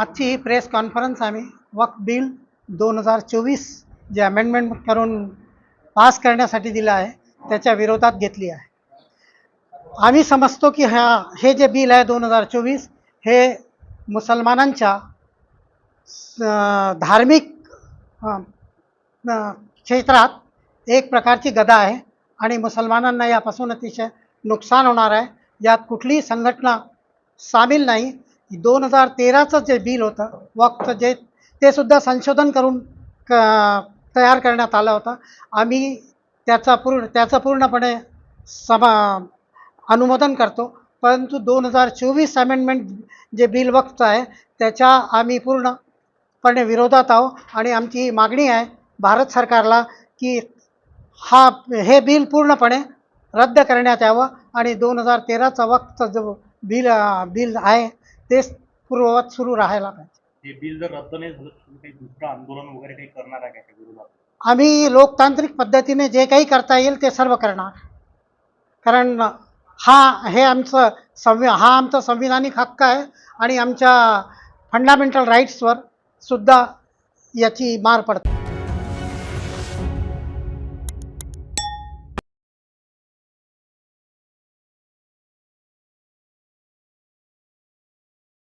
आजची press conference आम्ही वक्फ bill दोन हजार चोवीस जे अमेंडमेंट करून पास करण्यासाठी दिलं आहे त्याच्या विरोधात घेतली आहे. आम्ही समजतो की ह्या हे जे बिल आहे दोन हजार चोवीस हे मुसलमानांच्या धार्मिक क्षेत्रात एक प्रकारची गदा आहे आणि मुसलमानांना यापासून अतिशय नुकसान होणार आहे. यात कुठलीही संघटना सामील नाही. दोन हजार तेराचं जे बिल होतं वक्तचं जे ते सुद्धा संशोधन करून क तयार करण्यात आलं होतं. आम्ही त्याचा पूर्ण त्याचं पूर्णपणे समा अनुमोदन करतो. परंतु दोन हजार चोवीस अमेंडमेंट जे बिल वक्त आहे त्याच्या आम्ही पूर्णपणे विरोधात आहो आणि आमची मागणी आहे भारत सरकारला की हा हे बिल पूर्णपणे रद्द करण्यात यावं. आणि दोन हजार तेराचा वक्त जो बिल बिल आहे तेच पूर्ववत सुरू राहायला पाहिजे. हे बिल जर रद्द नाही झालं तर तुम्ही काही दुसरं आंदोलन वगैरे काही करणार आहे का विरोधात? आम्ही लोकतांत्रिक पद्धतीने जे काही करता येईल ते सर्व करणार. कारण हा हे आमचं संवि हा आमचा संविधानिक हक्क आहे आणि आमच्या फंडामेंटल राईट्सवर सुद्धा याची मार पडते.